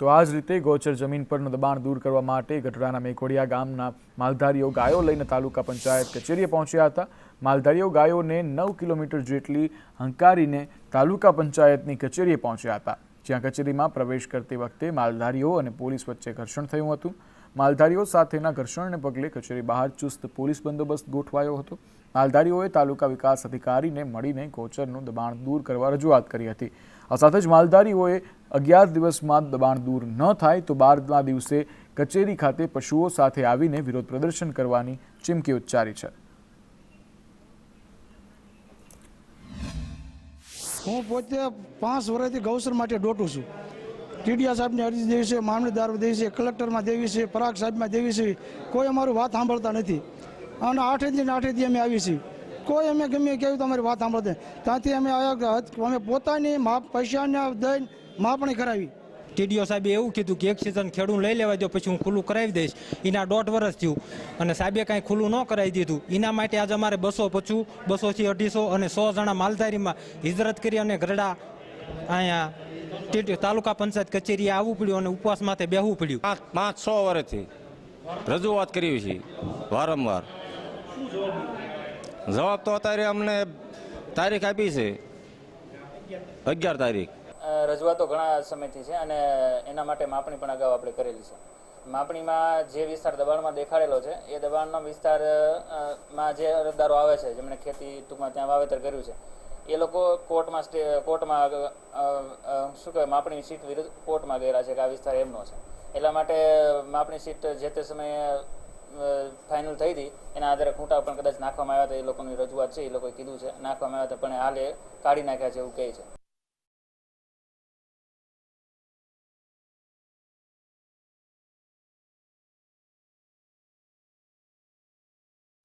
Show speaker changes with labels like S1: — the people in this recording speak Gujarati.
S1: તો આ જ રીતે ગોચર જમીન પરનું દબાણ દૂર કરવા માટે ગઢડાના મેઘોડિયા ગામના માલધારીઓ ગાયો લઈને તાલુકા પંચાયત કચેરીએ પહોંચ્યા હતા. માલધારીઓ ગાયોને નવ કિલોમીટર જેટલી હંકારીને તાલુકા પંચાયતની કચેરીએ પહોંચ્યા હતા. જ્યાં કચેરીમાં પ્રવેશ કરતી વખતે માલધારીઓ અને પોલીસ વચ્ચે ઘર્ષણ થયું હતું. માલધારીઓ સાથેના ઘર્ષણને પગલે કચેરી બહાર ચુસ્ત પોલીસ બંદોબસ્ત ગોઠવાયો હતો. માલધારીઓએ તાલુકા વિકાસ અધિકારીને મળીને ગૌચરનું દબાણ દૂર કરવા રજૂઆત કરી હતી. આ સાથે જ માલધારીઓએ અગિયાર દિવસમાં દબાણ દૂર ન થાય તો બારના દિવસે કચેરી ખાતે પશુઓ સાથે આવીને વિરોધ પ્રદર્શન કરવાની ચીમકી ઉચ્ચારી છે.
S2: હું પોતે પાંચ વર્ષથી ગૌસર માટે ડોટું છું. ટીડીયા સાહેબને અરજી દેવી છે મામલતદાર દેવી છે, કલેક્ટરમાં દેવી છે, પરાગ સાહેબમાં દેવી છે, કોઈ અમારું વાત સાંભળતા નથી. અને આઠે દિન આઠે દી અમે આવી છીએ. કોઈ અમે ગમે કેવી તો અમારી વાત સાંભળતા ત્યાંથી અમે આવ્યા અમે પોતાની માપ પૈસાને દઈને માપણી કરાવી.
S3: ટીડીઓ સાહેબે એવું કીધું કે એક સિઝન ખેડૂત લઈ લેવા દો, પછી હું ખુલ્લું કરાવી દઈશ. એના દોઢ વર્ષ થયું. અને સાહેબે કાંઈ ખુલ્લું ન કરાવી દીધું. એના માટે આજે અમારે બસો પચું બસોથી અઢીસો અને સો જણા માલધારીમાં હિજરત કરી અને ગરડા અહીંયા તાલુકા પંચાયત કચેરીએ આવવું પડ્યું અને ઉપવાસ માથે બેહવું પડ્યું.
S4: પાંચ પાંચ છ વર્ષથી રજૂઆત કરી છે વારંવાર. જવાબ તો અત્યારે અમને તારીખ આપી છે. અગિયાર તારીખ.
S5: રજૂઆતો ઘણા સમયથી છે અને એના માટે માપણી પણ અગાઉ આપણે કરેલી છે. માપણીમાં જે વિસ્તાર દબાણમાં દેખાડેલો છે એ દબાણનો વિસ્તારમાં જે અરજદારો આવે છે જેમણે ખેતી ટૂંકમાં ત્યાં વાવેતર કર્યું છે એ લોકો કોર્ટમાં સ્ટે, કોર્ટમાં શું કહેવાય, માપણી સીટ વિરુદ્ધ કોર્ટમાં ગયેલા છે, કે આ વિસ્તાર એમનો છે. એટલા માટે માપણી સીટ જે તે સમયે ફાઇનલ થઈ હતી, એના આધારે ખૂંટા પણ કદાચ નાખવામાં આવ્યા હતા, એ લોકોની રજૂઆત છે, એ લોકોએ કીધું છે. નાખવામાં આવ્યા હતા, પણ હાલ એ કાઢી નાખ્યા છે એવું કહે છે.